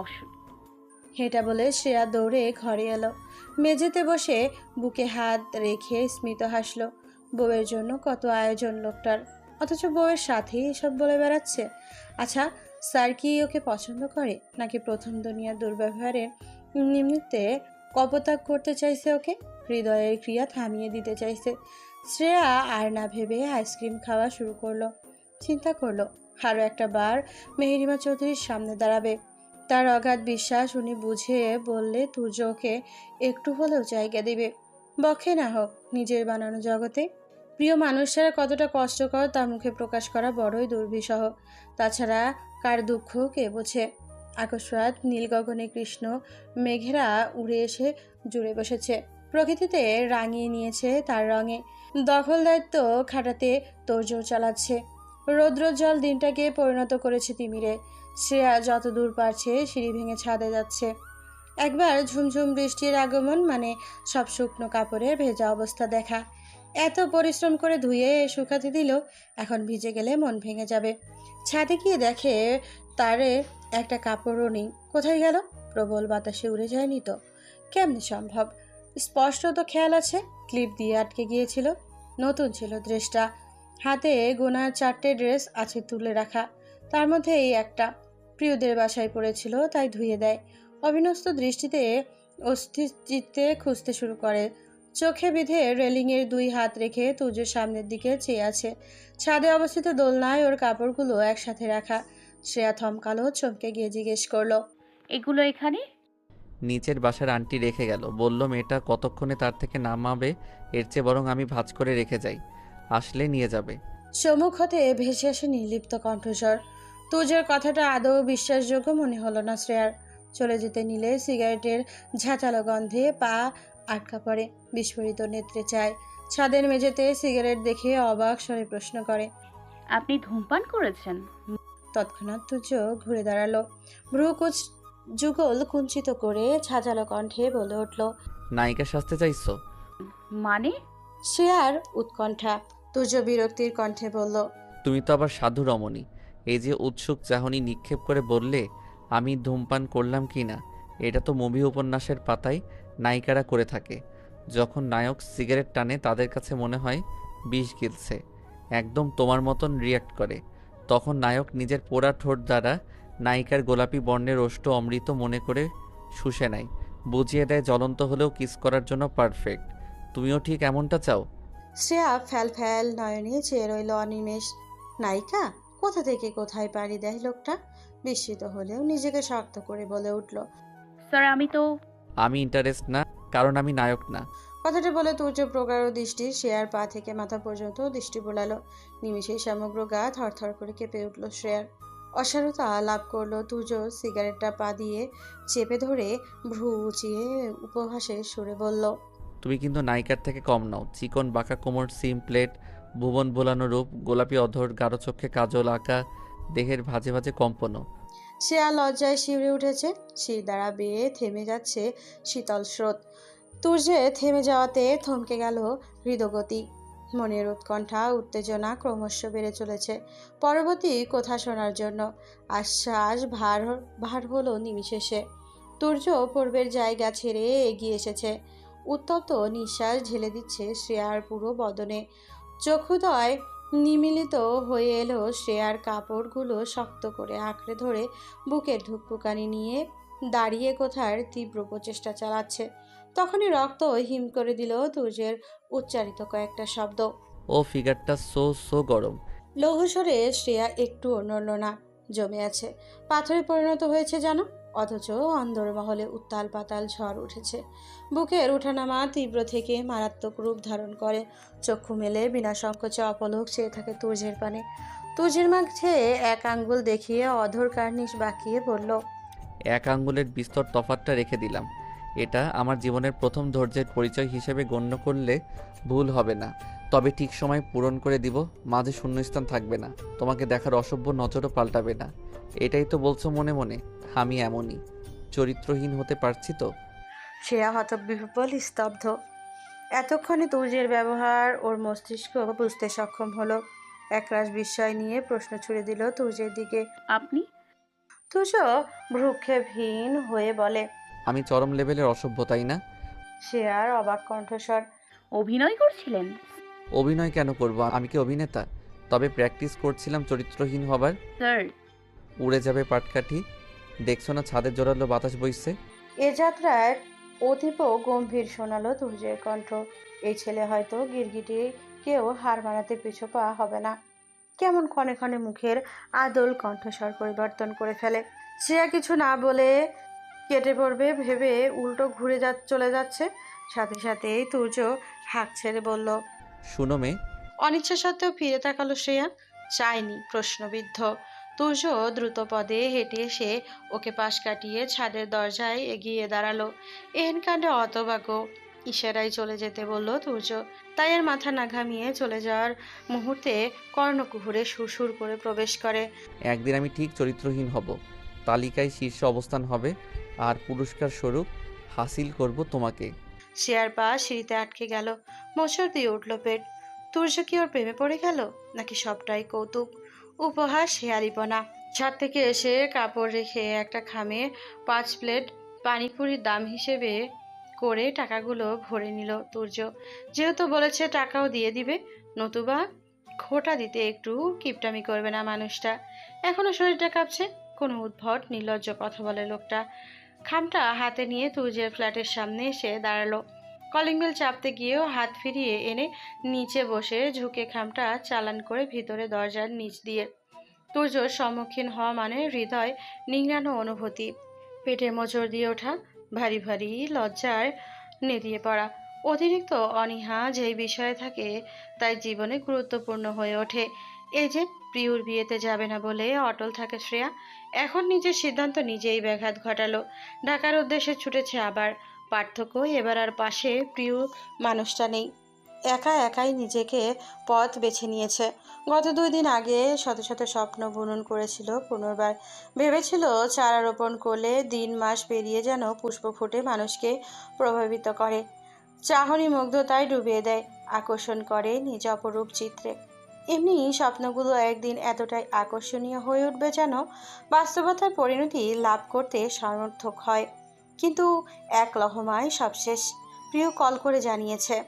অসুখ এটা বলে শ্রেয়া দৌড়ে ঘরে এলো। মেঝেতে বসে বুকে হাত রেখে স্মিত হাসলো। বউয়ের জন্য কত আয়োজন লোকটার। অথচ বউয়ের সাথেই এসব বলে বেড়াচ্ছে। আচ্ছা স্যার কি ওকে পছন্দ করে? নাকি প্রথম দুনিয়ার দুর্ব্যবহারে নিমিত্তে কপতাক করতে চাইছে ওকে? হৃদয়ের ক্রিয়া থামিয়ে দিতে চাইছে। শ্রেয়া আর না ভেবে আইসক্রিম খাওয়া শুরু করল। চিন্তা করল আরও একটা বার মেহেরিমা চৌধুরীর সামনে দাঁড়াবে। তার অগাধ বিশ্বাস উনি বুঝে বললে তুর্য ওকে একটু হলেও জায়গা দিবে। বখে না হোক, নিজের বানানো জগতে। প্রিয় মানুষেরা কতটা কষ্টকর তা মুখে প্রকাশ করা বড়ই দুর্বিষহ। তাছাড়া কার দুঃখ কে বোঝে? আকস্মাত নীল গগনে কৃষ্ণ মেঘেরা উড়ে এসে জুড়ে বসেছে। প্রকৃতিতে রাঙিয়ে নিয়েছে তার রঙে। দখল দায়িত্ব খাটাতে তোড়জোড় চালাচ্ছে। রৌদ্রজল দিনটাকে পরিণত করেছে তিমিরে। শ্রেয়া যত দূর পারছে সিঁড়ি ভেঙে ছাদে যাচ্ছে। একবার ঝুমঝুম বৃষ্টির আগমন মানে সব শুকনো কাপড়ে ভেজা অবস্থা দেখা। এত পরিশ্রম করে ধুয়ে শুকাতে দিল, এখন ভিজে গেলে মন ভেঙে যাবে। ছাদে গিয়ে দেখে তারে একটা কাপড়ও নেই। কোথায় গেল? প্রবল বাতাসে উড়ে যায়নি তো। কেমনি সম্ভব? স্পষ্ট তো খেয়াল আছে, ক্লিপ দিয়ে আটকে গিয়েছিল। নতুন ছিল ড্রেসটা। হাতে গোনার চারটে ড্রেস আছে তুলে রাখা। তার মধ্যে এই একটা। প্রিয়দের বাসায় পড়েছিল তাই ধুয়ে দেয়। অবিনস্ত দৃষ্টিতে অস্থিচিত্তে খুঁজতে শুরু করে। চোখে বিধে রেলিংয়ের দুই হাত রেখে তুজোর সামনের দিকে চেয়ে আছে। ছাদে অবস্থিত দোলনায় ওর কাপড়গুলো একসাথে রাখা। শ্রেয়া থমকালো চমকে গিয়ে জিজ্ঞেস করল এগুলো এখানে? নিচের বাসার আন্টি রেখে গেল। বলল মেয়েটা কতক্ষণে তার থেকে নামাবে? এর চেয়ে বরং আমি ভাঁজ করে রেখে যাই। আসলে নিয়ে যাবে। সম্মুখ হতে ভেসে আসে নির্লিপ্ত কণ্ঠস্বর। তুজের কথাটা আদৌ বিশ্বাসযোগ্য মনে হলো না শ্রেয়ার। চলে যেতে নিলে সিগারেটের ঝাঁচালো গন্ধে পা আটকা পড়ে বিস্ফোরিত নেত্রে চায়। ছাদের মেঝেতে সিগারেট দেখে অবাক স্বরে প্রশ্ন করে আপনি ধূমপান করেছেন? তৎক্ষণাৎ তুজ ঘুরে দাঁড়াল। ভ্রুকুচ যুগল কুঞ্চিত করে ঝাঁঝালো কণ্ঠে বলে উঠল নায়িকা সাজতে চাইছো? মানে? শ্রেয়ার উৎকণ্ঠা। তুজ বিরক্তির কণ্ঠে বলল তুমি তো আবার সাধু রমণী এই যে উৎসুক চাহনি নিক্ষেপ করে বললে, আমি ধূমপান করলাম কি না? এটা তো মুভি উপন্যাসের পাতায় নায়িকারা করে থাকে। যখন নায়ক সিগারেট টানে, তাদের কাছে মনে হয়, বিষ গিলছে। একদম তোমার মতন রিয়াক্ট করে। তখন নায়ক নিজের পোড়া ঠোঁট দ্বারা নায়িকার গোলাপি বর্ণের ওষ্ঠ অমৃত মনে করে শুষে নেয়। বুঝিয়ে দেয়, জ্বলন্ত হলেও কিস করার জন্য পারফেক্ট। তুমিও ঠিক এমনটা চাও? শ্রেয়া ফ্যাল ফ্যাল নয়নে চেয়ে রইল অনিমেষ। নায়িকা কোথা থেকে কোথায় পাড়ি দেয় লোকটা? বিস্মিত হলেও নিজেকে শক্ত করে বলে উঠল স্যার আমি তো আমি ইন্টারেস্ট না কারণ আমি নায়ক না। কথাটা বলে তুর্য প্রগাঢ় দৃষ্টি শ্রেয়ার পা থেকে মাথা পর্যন্ত দৃষ্টি বোলালো। নিমিষেই সমগ্র গা থরথর করে কেঁপে উঠল শ্রেয়ার। অসারতা লাভ করল তুর্য সিগারেটটা পা দিয়ে চেপে ধরে ভ্রু উঁচিয়ে উপহাসে সুরে বলল তুমি কিন্তু নায়িকার থেকে কম নাও। চিকন বাঁকা কোমর সিম প্লেট ভুবন ভোলানো রূপ, গোলাপি অধর, গাঢ় চোখে কাজল আঁকা, দেহের ভাজে ভাজে কম্পনও শ্রেয়া লজ্জায় শিউরে উঠেছে শির দ্বারা বেয়ে থেমে যাচ্ছে শীতল স্রোত। তুর্যে থেমে যাওয়াতে থমকে গেল হৃদগতি। মনের উৎকণ্ঠা, উত্তেজনা ক্রমশ বেড়ে চলেছে। পরবর্তী কথা শোনার জন্য আশ্বাস ভার ভার হলো নিমিশেষে। তুর্য পূর্বের জায়গা ছেড়ে এগিয়ে এসেছে। উত্তপ্ত নিঃশ্বাস ঢেলে দিচ্ছে শ্রেয়ার পুরো বদনে। চক্ষুদয় নিমিলিত হয়ে এলো শ্রেয়ার কাপড়গুলো শক্ত করে আঁকড়ে ধরে বুকের ধুকপুকানি নিয়ে দাঁড়িয়ে কোথার তীব্র প্রচেষ্টা চালাচ্ছে। তখনই রক্ত হিম করে দিল তুর্যের উচ্চারিত কয়েকটা শব্দ। ও ফিগারটা সো সো গরম। লৌহস্বরে শ্রেয়া একটু নড়ল না। জমে আছে। পাথরে পরিণত হয়েছে জানো অথচ অন্দরমহলে উত্তাল পাতাল ঝড় উঠেছে। বুকের ওঠানামা তীব্র থেকে মারাত্মক রূপ ধারণ করে। চক্ষু মেলে বিনা সংকোচে অপলোক চেয়ে থাকে তুর্যের পানে। তুর্যের মাঝে এক আঙ্গুল দেখিয়ে অধর কার্নিশ বাঁকিয়ে বলল, এক আঙ্গুলের বিস্তর তফাতটা রেখে দিলাম। এটা আমার জীবনের প্রথম ধৈর্যের পরিচয় হিসেবে গণ্য করলে ভুল হবে না। তবে ঠিক সময় পূরণ করে দিব, মাঝে শূন্যস্থান থাকবে না। তোমাকে দেখার অসভ্য নজরও পাল্টাবে না। এটাই তো বলছো মনে মনে আমি এমনই। চরিত্রহীন হতে পারছি তো? শ্রেয়া হতবিহ্বল স্তব্ধ। এতক্ষণে তুর্যের ব্যবহার ওর মস্তিষ্ক বুঝতে সক্ষম হলো। একরাশ বিস্ময় নিয়ে প্রশ্ন ছুড়ে দিল তুর্যের দিকে। আপনি? তুজো ভ্রুক্ষেপহীন হয়ে বলে আমি চরম লেভেলের অসভ্য তাই না? সে আর অবাক কণ্ঠস্বর। অভিনয় করছিলেন? অভিনয় কেন করব? আমি কি অভিনেতা? তবে প্র্যাকটিস করছিলাম চরিত্রহীন হবার। স্যার উড়ে যাবে পাটকাঠি। দেখছ না ছাদের জোরালো বাতাস বইছে? এ যাত্রায় অতীব গম্ভীর শোনালো তুর্যের কণ্ঠ। এই ছেলে হয়তো গিরগিটি কেউ হার মানাতে পিছু পা হবে না। কেমন ক্ষণে ক্ষণে মুখের আদল কণ্ঠস্বর পরিবর্তন করে ফেলে। শ্রেয়া কিছু না বলে কেটে পড়বে ভেবে উল্টো ঘুরে যা চলে যাচ্ছে। সাথে সাথেই তুর্য হাঁক ছেড়ে বলল শুনো মেয়ে। অনিচ্ছা সত্ত্বেও ফিরে তাকালো শ্রেয়া। চায়নি প্রশ্নবিদ্ধ। তুর্য দ্রুত পদে হেঁটে এসে ওকে পাশ কাটিয়ে ছাদের দরজায় এগিয়ে দাঁড়াল। এহেন কাণ্ডে অতবাগ্য ইশারায় চলে যেতে বলল তুর্য তাই আর মাথা না ঘামিয়ে চলে যাওয়ার মুহূর্তে কর্ণকুহুরে সুরসুর করে প্রবেশ করে। একদিন আমি ঠিক চরিত্রহীন হব। তালিকায় শীর্ষ অবস্থান হবে আর পুরস্কার স্বরূপ হাসিল করব তোমাকে। শেয়ার পা সিঁড়িতে আটকে গেল। মোচড় দিয়ে উঠল পেট। তুর্য কি ওর প্রেমে পড়ে গেল? নাকি সবটাই কৌতুক? উপহাস হেয়ালিপনা ছাদ থেকে এসে কাপড় রেখে একটা খামে পাঁচ প্লেট পানিপুরির দাম হিসেবে করে টাকাগুলো ভরে নিল তুর্য। যেহেতু বলেছে টাকাও দিয়ে দিবে, নতুবা খোটা দিতে একটু কিপটামি করবে না মানুষটা। এখনও শরীরটা কাঁপছে, কোনো উদ্ভট, নির্লজ্জ কথা বলে লোকটা। খামটা হাতে নিয়ে তুর্যের ফ্ল্যাটের সামনে এসে দাঁড়াল। কলিং বেল চাপতে গিয়েও হাত ফিরিয়ে এনে নিচে বসে ঝুঁকে খামটা চালান করে ভিতরে দরজার নিচ দিয়ে। তুর্যর সম্মুখীন হওয়া মানে হৃদয় নিংড়ানো অনুভূতি। পেটে মোচড় দিয়ে ওঠা, ভারী ভারী লজ্জায় নেতিয়ে পড়া। অতিরিক্ত অনীহা যেই বিষয়ে থাকে, তাই জীবনে গুরুত্বপূর্ণ হয়ে ওঠে। এই যে প্রিয়র বিয়েতে যাবে না বলে অটল থাকে শ্রেয়া, এখন নিজের সিদ্ধান্ত নিজেই ব্যাঘাত ঘটালো। ঢাকার উদ্দেশ্যে ছুটেছে আবার। পার্থক্য এবার আর পাশে প্রিয় মানুষটা নেই। একা একাই নিজেকে পথ বেছে নিয়েছে। গত দুই দিন আগে শত শত স্বপ্ন বুনন করেছিল, পুনর্বার ভেবেছিল চারা রোপণ করলে দিন মাস পেরিয়ে যেন পুষ্প ফুটে মানুষকে প্রভাবিত করে। চাহনি মুগ্ধতায় ডুবিয়ে দেয়, আকর্ষণ করে নিজ অপরূপ চিত্রে। এমনি স্বপ্নগুলো একদিন এতটাই আকর্ষণীয় হয়ে উঠবে যেন বাস্তবতার পরিণতি লাভ করতে সমর্থক হয়। এক লহমায় সব শেষ প্রিয় কল করে জানিয়েছে।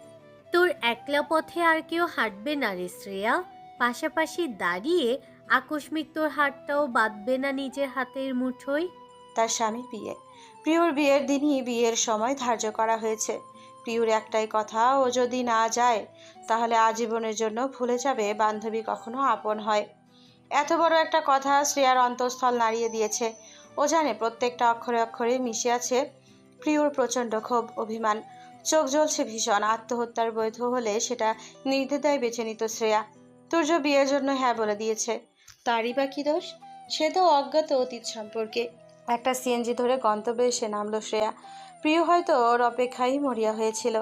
তোর একলা পথে আর কেউ হাঁটবে না রে শ্রেয়া। পাশাপাশি দাঁড়িয়ে আকস্মিক তোর হাতটাও বাঁধবে না নিজের হাতের মুঠোয়। তার স্বামীর বিয়ে। প্রিয়র বিয়ের দিনই বিয়ের সময় ধার্য করা হয়েছে। প্রিয়র একটাই কথা ও যদি না যায় তাহলে আজীবনের জন্য ভুলে যাবে বান্ধবী কখনো আপন হয়। এত বড় একটা কথা শ্রেয়ার অন্তঃস্থল নাড়িয়ে দিয়েছে। ও জানে প্রত্যেকটা অক্ষরে অক্ষরে মিশে আছে প্রিয়র প্রচণ্ড ক্ষোভ, অভিমান। চোখ জ্বলছে ভীষণ, আত্মহত্যার বৈধ হলে সেটা নির্দ্বিধায় বেছে নিত শ্রেয়া। তুর্য বিয়ের জন্য হ্যাঁ বলে দিয়েছে। তারই বা কি দোষ? সে তো অজ্ঞাত অতীত সম্পর্কে। একটা সিএনজি ধরে গন্তব্যে এসে নামলো শ্রেয়া। প্রিয় হয়তো ওর অপেক্ষায় মরিয়া হয়েছিল।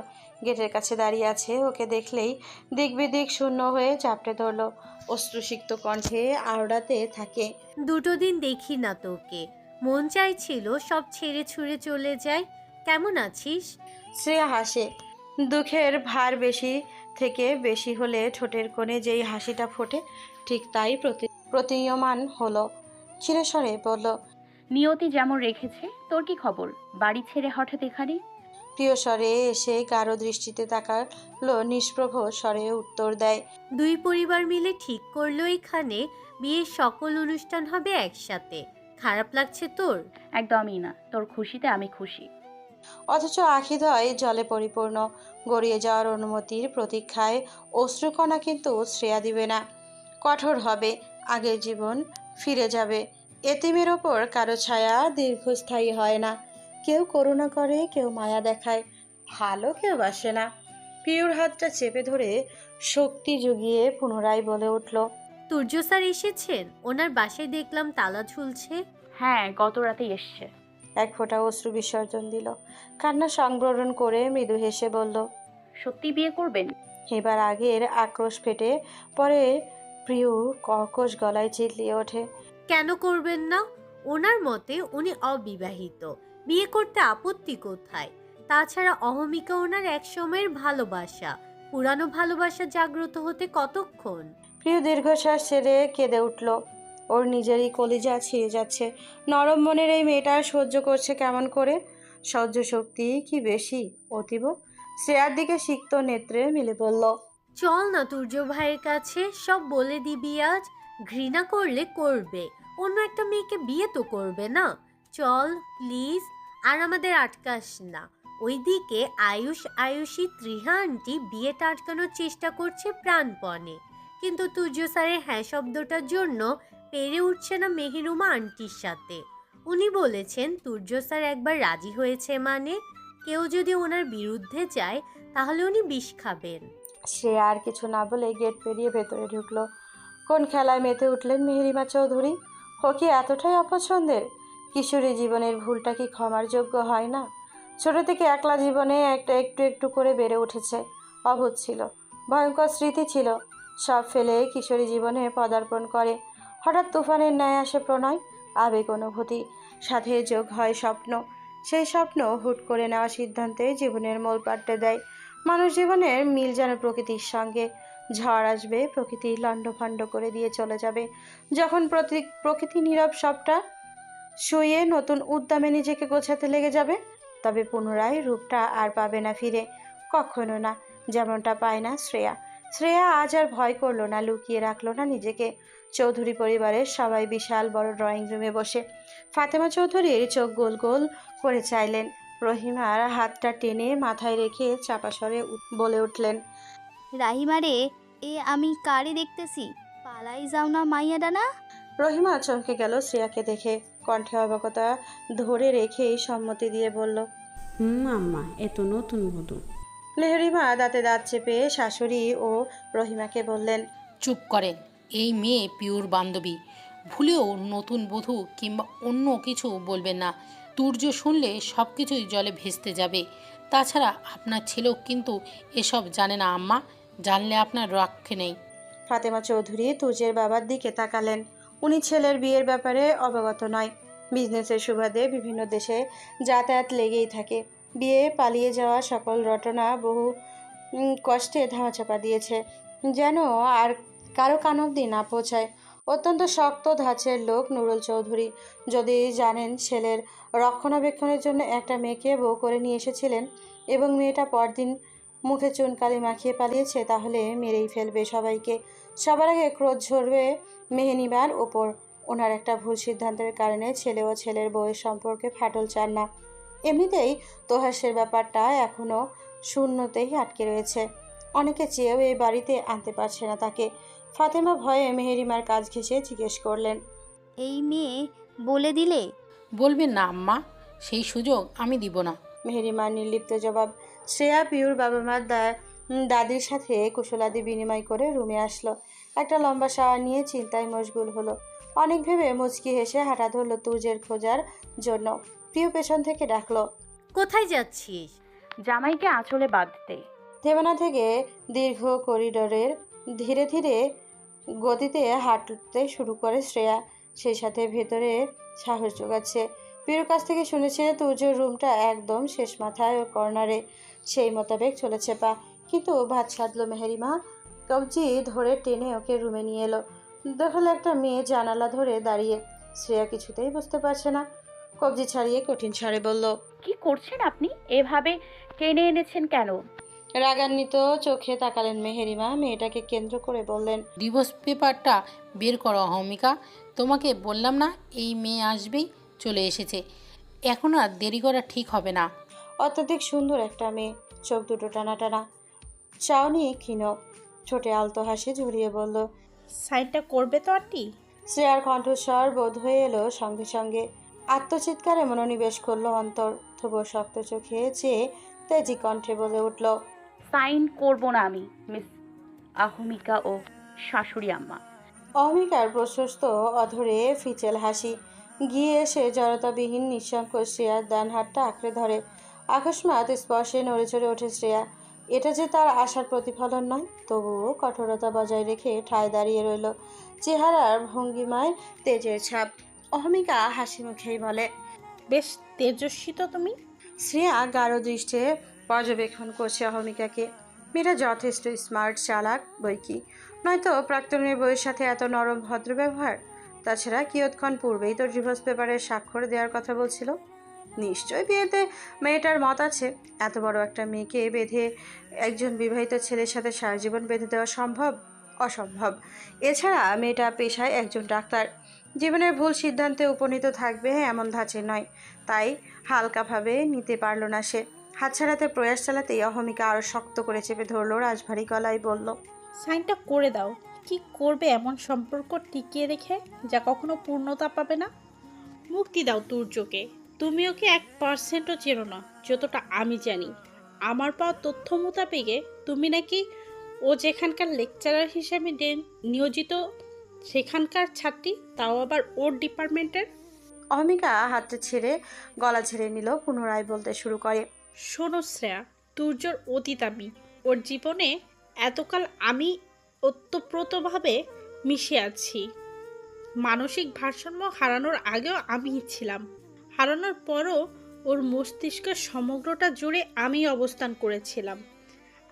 গেটের কাছে দাঁড়িয়ে আছে, ওকে দেখলেই দিক বিদিক শূন্য হয়ে চাপটে ধরলো। অশ্রুসিক্ত কণ্ঠে আওড়াতে থাকে, দুটো দিন দেখি না তোকে। মন চাইছিল সব ছেড়ে ছুঁড়ে চলে যায় কেমন আছিস? শ্রেয়া হাসে। দুঃখের ভার বেশি থেকে বেশি হলে ঠোঁটের কোণে যেই হাসিটা ফোটে ঠিক তাই প্রতি প্রতীয়মান হলো। চিরস্বরে বলল নিয়তি যেমন রেখেছে তোর কি খবর? বাড়ি ছেড়ে হঠাৎ এখানে? প্রিয় স্বরে এসে কারও দৃষ্টিতে তাকালো নিষ্প্রভ স্বরে উত্তর দেয় দুই পরিবার মিলে ঠিক করল এখানে বিয়ের সকল অনুষ্ঠান হবে একসাথে। খারাপ লাগছে তোর? একদমই না তোর খুশিতে আমি খুশি। অথচ আখিদয় জলে পরিপূর্ণ গড়িয়ে যাওয়ার অনুমতির প্রতীক্ষায় অশ্রুকণা কিন্তু শ্রেয়া দিবে না। কঠোর হবে আগের জীবন ফিরে যাবে। এতিমের ওপর কারও ছায়া দীর্ঘস্থায়ী হয় না। কেউ করুণা করে কেউ মায়া দেখায় ভালো কেউ বাসে না। পিউর হাতটা চেপে ধরে শক্তি জুগিয়ে পুনরায় বলে উঠল তুর্য স্যার এসেছেন? ওনার বাসায় দেখলাম তালা ঝুলছে। হ্যাঁ গত রাতেই এসছে। এক ফোঁটা অশ্রু বিসর্জন দিল। কান্না সংবরণ করে মৃদু হেসে বলল সত্যি বিয়ে করবেন? এবার আগের আক্রোশ ফেটে পরে প্রিয় কর্কশ গলায় চিতলিয়ে ওঠে। কেন করবেন না? ওনার মতে উনি অবিবাহিত। বিয়ে করতে আপত্তি কোথায়? তাছাড়া অহমিকা ওনার এক সময়ের ভালোবাসা। পুরানো ভালোবাসা জাগ্রত হতে কতক্ষণ? প্রিয় দীর্ঘশ্বাস ছেড়ে কেঁদে উঠল। ওর নিজেরই কলিজা ছিঁড়ে যাচ্ছে। নরম মনের এই মেয়েটা সহ্য করছে কেমন করে? সহ্য শক্তি কি বেশি? অতীব। শ্রেয়ার দিকে সিক্ত নেত্রে মিলে বলল, চল না তুর্য ভাইয়ের কাছে, সব বলে দিবি আজ। ঘৃণা করলে করবে। অন্য একটা মেয়েকে বিয়ে তো করবে না। চল প্লিজ আর আমাদের আটকাস না। ওইদিকে আয়ুষ, আয়ুষী ত্রিহা আন্টি বিয়েটা আটকানোর চেষ্টা করছে প্রাণপণে। কিন্তু তুর্য স্যারের হ্যাঁ শব্দটার জন্য পেরে উঠছে না মেহিরুমা আন্টির সাথে। উনি বলেছেন তুর্য স্যার একবার রাজি হয়েছে মানে? কেউ যদি ওনার বিরুদ্ধে যায়, তাহলে উনি বিষ খাবেন। সে আর কিছু না বলে গেট পেরিয়ে ভেতরে ঢুকলো। কোন খেলায় মেতে উঠলেন মেহেরিমা চৌধুরী? ও কি এতটাই অপছন্দের? কিশোরী জীবনের ভুলটা কি ক্ষমার যোগ্য হয় না? ছোট থেকে একলা জীবনে একটা একটু একটু করে বেড়ে উঠেছে। অভূত ছিল, ভয়ঙ্কর স্মৃতি ছিল। সব ফেলে কিশোরী জীবনে পদার্পণ করে। হঠাৎ তুফানের ন্যায় আসে প্রণয়, আবেগ অনুভূতি সাথে যোগ হয় স্বপ্ন। সেই স্বপ্ন হুট করে নেওয়া সিদ্ধান্তে জীবনের মোল পাল্টে দেয়। মানুষ জীবনের মিল যেন প্রকৃতির সঙ্গে। ঝড় আসবে, প্রকৃতি লণ্ডভণ্ড করে দিয়ে চলে যাবে। যখন প্রতি প্রকৃতি নীরব সবটা শুয়ে নতুন উদ্যমে নিজেকে গোছাতে লেগে যাবে, তবে পুনরায় রূপটা আর পাবে না ফিরে। কখনো না, যেমনটা পায় না শ্রেয়া। শ্রেয়া আজ আর ভয় করল না লুকিয়ে রাখল না নিজেকে। চৌধুরী পরিবারের সবাই বিশাল বড় ড্রয়িং রুমে বসে। ফাতেমা চৌধুরীর চোখ গোল গোল করে চাইলেন। রহিমার হাতটা টেনে মাথায় রেখে চাপা স্বরে বলে উঠলেন রাহিমারে এ আমি কারে দেখতেছি? পালাই যাও না মাইয়া ডানা রহিমা চমকে গেল শ্রেয়াকে দেখে। কণ্ঠে অবকতা ধরে রেখেই সম্মতি দিয়ে বলল হুম আম্মা এত নতুন বধূ। লেহরিমা দাঁতে দাঁত চেপে শাশুড়ি ও রহিমাকে বললেন চুপ করেন এই মেয়ে পিওর বান্ধবী। ভুলেও নতুন বধূ কিংবা অন্য কিছু বলবেন না। তুর্য শুনলে সব কিছুই জলে ভেস্তে যাবে। তাছাড়া আপনার ছেলেও কিন্তু এসব জানে না আম্মা। জানলে আপনার রক্ষে নেই। ফাতেমা চৌধুরী তুজের বাবার দিকে তাকালেন। উনি ছেলের বিয়ের ব্যাপারে অবগত নয়। বিজনেসের সুবাদে বিভিন্ন দেশে যাতায়াত লেগেই থাকে। বিয়ে পালিয়ে যাওয়া সকল রটনা বহু কষ্টে ধামাচাপা দিয়েছে। যেন আর কারও কান অব্দি না পৌঁছায়। অত্যন্ত শক্ত ধাঁচের লোক নুরুল চৌধুরী। যদি জানেন ছেলের রক্ষণাবেক্ষণের জন্য একটা মেয়েকে বউ করে নিয়ে এসেছিলেন এবং মেয়েটা পরদিন মুখে চুনকালি মাখিয়ে পালিয়েছে, তাহলে মেরেই ফেলবে সবাইকে। সবার আগে ক্রোধ ঝরবে মেহেনিবার ওপর। ওনার একটা ভুল সিদ্ধান্তের কারণে ছেলে ও ছেলের বউয়ের সম্পর্কে ফাটল চান না। এমনিতেই তোহাসের ব্যাপারটা এখনও শূন্যতেই আটকে রয়েছে। অনেকে চেয়েও এই বাড়িতে আনতে পারছে না তাকে। ফাতেমা ভয়ে মেহেরিমার কাজ ঘেঁষে জিজ্ঞেস করলেন এই মেয়ে বলে দিলে? বলবে না আম্মা। সেই সুযোগ আমি দিব না। মেহেরিমার নির্লিপ্ত জবাব শ্রেয়া পিউর বাবা মার দা- দাদির সাথে কুশলাদি বিনিময় করে রুমে আসলো। একটা লম্বা শাওয়ার নিয়ে চিন্তায় মশগুল হলো। অনেক ভেবে মুচকি হেসে হাঁটা ধরলো তুজের খোঁজার জন্য। প্রিয় পেছন থেকে ডাকলো কোথায় যাচ্ছিস? জামাইকে আঁচলে বাঁধতে দেবানা থেকে দীর্ঘ করিডোরের ধীরে ধীরে গতিতে হাঁটতে শুরু করে শ্রেয়া। সেই সাথে ভেতরে সাহস যোগাচ্ছে। পিউর কাছ থেকে শুনেছে তুর্যর রুমটা একদম শেষ মাথায় ও কর্নারে। সেই মোতাবেক চলেছে পা। কিন্তু ভাত সাধলো মেহেরিমা। কবজি ধরে টেনে ওকে রুমে নিয়ে এলো। দেখাল একটা মেয়ে জানালা ধরে দাঁড়িয়ে। শ্রেয়া কিছুতেই বুঝতে পারছে না। কবজি ছাড়িয়ে কঠিন স্বরে বলল কি করছেন আপনি? এভাবে টেনে এনেছেন কেন? রাগান্বিত চোখে তাকালেন মেহেরিমা মেয়েটাকে কেন্দ্র করে বললেন ডিভোর্স পেপারটা বের করো অহমিকা। তোমাকে বললাম না এই মেয়ে আসবেই চলে এসেছে। এখন আর দেরি করা ঠিক হবে না। অত্যধিক সুন্দর একটা মেয়ে চোখ দুটো টানা টানা চাউনি ক্ষীণ ছোটে আলতো হাসি ঝরিয়ে বলল সাইনটা করবে তো আন্টি? শ্রেয়ার কণ্ঠস্বর বোধ হয়ে এলো সঙ্গে সঙ্গে। আত্মচিৎকারে মনোনিবেশ করল অন্তর তবুও শক্ত চোখে চেয়ে তেজি কণ্ঠে বলে উঠল সাইন করব না আমি মিস আহমিকা ও শাশুড়ি আম্মা। অহমিকার প্রশস্ত অধরে ফিচেল হাসি। গিয়ে এসে জড়তাবিহীন নিঃসঙ্ক শ্রেয়ার ডান হাতটা আঁকড়ে ধরে। আকস্মাৎ স্পর্শে নড়ে চড়ে ওঠে শ্রেয়া। এটা যে তার আশার প্রতিফলন নয় তবুও কঠোরতা বজায় রেখে ঠায় দাঁড়িয়ে রইল। চেহারার ভঙ্গিমায় তেজের ছাপ। অহমিকা হাসি মুখেই বলে বেশ তেজস্বী তো তুমি? শ্রেয়া গাঢ় দৃষ্টে পর্যবেক্ষণ করছে অহমিকাকে। মেয়েটা যথেষ্ট স্মার্ট চালাক বই কি? নয়তো প্রাক্তনের বইয়ের সাথে এত নরম ভদ্র ব্যবহার? তাছাড়া কিয়ৎক্ষণ পূর্বেই তো ডিভোর্স পেপারে স্বাক্ষর দেওয়ার কথা বলছিল? নিশ্চয় বিয়েতে মেয়েটার মত আছে। এত বড় একটা মেয়েকে বেঁধে একজন বিবাহিত ছেলের সাথে সারা জীবন বেঁধে দেওয়া সম্ভব? অসম্ভব। এছাড়া মেয়েটা পেশায় একজন ডাক্তার। জীবনের ভুল সিদ্ধান্তে উপনীত থাকবে এমন ধাঁচে নয়। তাই হালকাভাবে নিতে পারল না সে। হাত ছাড়াতে প্রয়াস চালাতেই অহমিকা আরও শক্ত করে চেপে ধরলো রাজভারী গলায় বলল সাইনটা করে দাও। কি করবে এমন সম্পর্ক টিকিয়ে রেখে যা কখনো পূর্ণতা পাবে না? মুক্তি দাও তুর্যকে তুমি ওকে এক পার্সেন্টও চেনো না যতটা আমি জানি। আমার পাওয়া তথ্য মোতাবেকে তুমি নাকি ও যেখানকার লেকচারার হিসেবে নিয়োজিত সেখানকার ছাত্রী তাও আবার ওর ডিপার্টমেন্টের? অমিকা হাতটা ছেড়ে গলা ছেড়ে নিল পুনরায় বলতে শুরু করে শোনো শ্রেয়া তুর্যর অতীত আমি। ওর জীবনে এতকাল আমি ওতপ্রোতভাবে মিশে আছি। মানসিক ভারসাম্য হারানোর আগেও আমিই ছিলাম। হারানোর পরও ওর মস্তিষ্কের সমগ্রটা জুড়ে আমি অবস্থান করেছিলাম।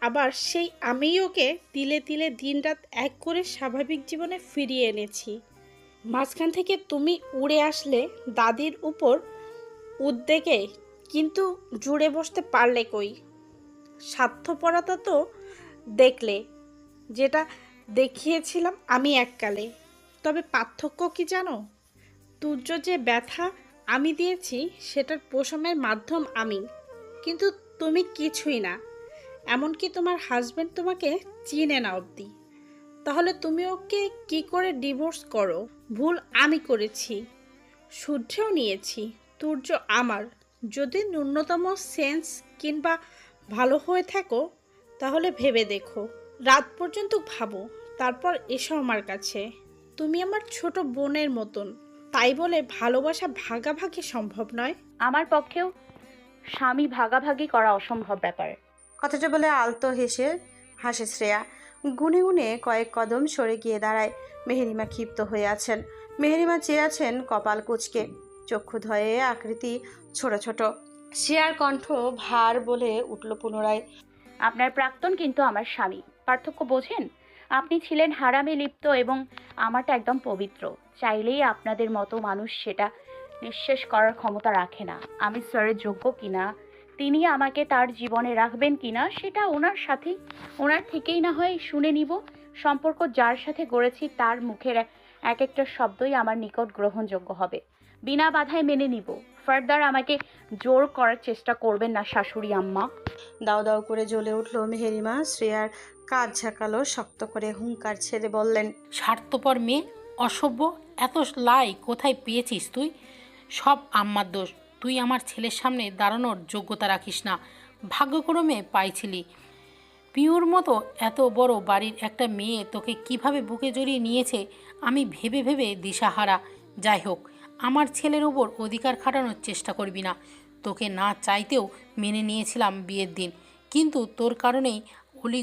আবার সেই আমি ওকে তিলে তিলে দিনরাত এক করে স্বাভাবিক জীবনে ফিরিয়ে এনেছি। মাঝখান থেকে তুমি উড়ে আসলে দাদির উপর উদ্বেগে, কিন্তু জুড়ে বসতে পারলে কই? স্বার্থপরতা তো দেখলে, যেটা দেখিয়েছিলাম আমি এককালে। তবে পার্থক্য কি জানো? তুর্য যে ব্যথা আমি দিয়েছি, সেটার পোষণের মাধ্যম আমি। কিন্তু তুমি কিছুই না। এমনকি তোমার হাজবেন্ড তোমাকে চিনে না অবধি। তাহলে তুমি ওকে কি করে ডিভোর্স করো? ভুল আমি করেছি, শুদ্ধেও নিয়েছি তুর্য আমার। যদি ন্যূনতম সেন্স কিংবা ভালো হয়ে থাকো, তাহলে ভেবে দেখো। রাত পর্যন্ত ভাবো, তারপর এসো আমার কাছে। তুমি আমার ছোট বোনের মতন, তাই বলে ভালোবাসা ভাগাভাগি সম্ভব নয়। আমার পক্ষেও স্বামী ভাগাভাগি করা অসম্ভব ব্যাপার। কথাটা বলে আলতো হেসে, হাসে শ্রেয়া। গুনে গুনে কয়েক কদম সরে গিয়ে দাঁড়ায়। মেহেরিমা ক্ষিপ্ত হয়ে আছেন। মেহেরিমা চেয়ে আছেন কপাল কুচকে। চক্ষু ধয়ে আকৃতি ছোট ছোট। শ্রেয়ার কণ্ঠ ভার বলে উঠল পুনরায়। আপনার প্রাক্তন কিন্তু আমার স্বামী। পার্থক্য বোঝেন? আপনি ছিলেন হারামে লিপ্ত এবং আমারটা একদম পবিত্র। চাইলেই আপনাদের মতো মানুষ সেটা নিঃশেষ করার ক্ষমতা রাখে না। আমি স্যারের যোগ্য কিনা? তিনি আমাকে তার জীবনে রাখবেন কিনা সেটা ওনার সাথে ওনার থেকেই না হয় শুনে নিব। সম্পর্ক যার সাথে গড়েছি তার মুখের এক একটা শব্দই আমার নিকট গ্রহণযোগ্য হবে। বিনা বাধায় মেনে নিব। ফার্দার আমাকে জোর করার চেষ্টা করবেন না শাশুড়ি আম্মা। দাও দাও করে জ্বলে উঠল মেহেরিমা। শ্রেয়ার কাজ ঝাঁকালো শক্ত করে হুঙ্কার ছেড়ে বললেন স্বার্থপর মেয়ে অসভ্য এত লাই কোথায় পেয়েছিস তুই? সব আম্মার দোষ। তুই আমার ছেলের সামনে দাঁড়ানোর যোগ্যতা রাখিস না। ভাগ্যক্রমে পাইছিলি। পিওর মতো এত বড় বাড়ির একটা মেয়ে তোকে কীভাবে বুকে জড়িয়ে নিয়েছে, আমি ভেবে ভেবে দিশাহারা। যাই হোক, আমার ছেলের ওপর অধিকার খাটানোর চেষ্টা করবি না। তোকে না চাইতেও মেনে নিয়েছিলাম বিয়ের দিন। কিন্তু তোর কারণেই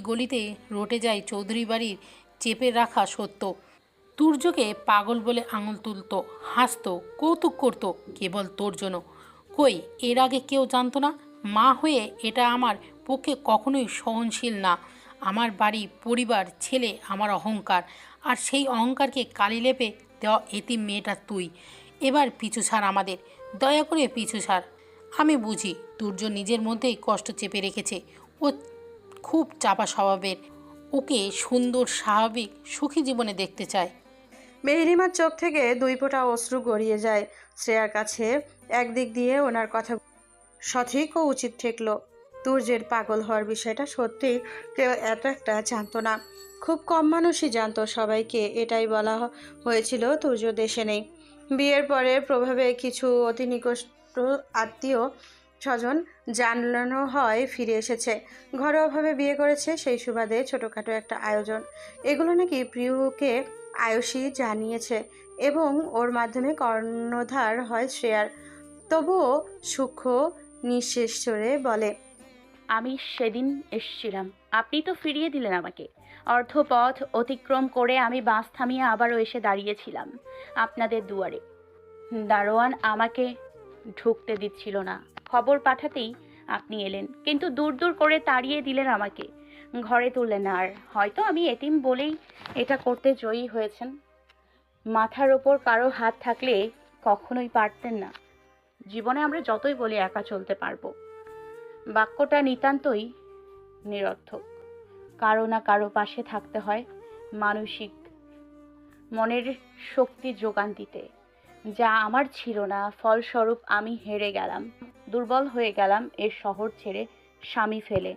গলিতে রটে যায় চৌধুরী বাড়ির চেপে রাখা সত্য। তুর্যকে পাগল বলে আঙুল তুলতো, হাসত, কৌতুক করতো, কেবল তোর জন্য। কই, এর আগে কেউ জানতো না? মা হয়ে এটা আমার পক্ষে কখনোই সহনশীল না। আমার বাড়ি, পরিবার, ছেলে আমার অহংকার। আর সেই অহংকারকে কালি লেপে দেওয়া এতিম মেয়েটা তুই। এবার পিছু ছাড় আমাদের। দয়া করে পিছু ছাড়। আমি বুঝি দুর্য নিজের মধ্যেই কষ্ট চেপে রেখেছে। ও খুব চাপা স্বভাবের। ওকে সুন্দর, স্বাভাবিক, সুখী জীবনে দেখতে চায়। মেহেরিমার চোখ থেকে দুই ফোঁটা অশ্রু গড়িয়ে যায় শ্রেয়ার কাছে। একদিক দিয়ে ওনার কথা সঠিক ও উচিত ঠেকল। তুর্যের পাগল হওয়ার বিষয়টা সত্যি কেউ এত একটা জানতো না। খুব কম মানুষই জানতো সবাইকে এটাই বলা হয়েছিল তুর্য দেশে নেই। বিয়ের পরে প্রভাবে কিছু অতি নিকষ্ট আত্মীয় স্বজন জানানো হয় ফিরে এসেছে। ঘরোয়াভাবে বিয়ে করেছে সেই সুবাদে ছোটোখাটো একটা আয়োজন। এগুলো নাকি প্রিয়কে আয়ুষী জানিয়েছে এবং ওর মাধ্যমে কর্ণধার হয় শ্রেয়ার। তবুও সূক্ষ্ম, নিঃশেষ চড়ে বলে, আমি সেদিন এসছিলাম। আপনি তো ফিরিয়ে দিলেন আমাকে। অর্ধপথ অতিক্রম করে আমি বাস থামিয়ে আবারও এসে দাঁড়িয়েছিলাম আপনাদের দুয়ারে। দারোয়ান আমাকে ঢুকতে দিচ্ছিল না। খবর পাঠাতেই আপনি এলেন। কিন্তু দূর দূর করে তাড়িয়ে দিলেন আমাকে। ঘরে তুললেন আর হয়তো আমি এতিম বলেই এটা করতে জয়ী হয়েছেন। মাথার ওপর কারও হাত থাকলে কখনোই পারতেন না। জীবনে আমরা যতই বলি একা চলতে পারব। বাক্যটা নিতান্তই নিরর্থক। কারও না কারও পাশে থাকতে হয় মানসিক মনের শক্তি যোগান দিতে। যা আমার ছিল না, ফলস্বরূপ আমি হেরে গেলাম। দুর্বল হয়ে গেলাম এর শহর ছেড়ে স্বামী ফেলে।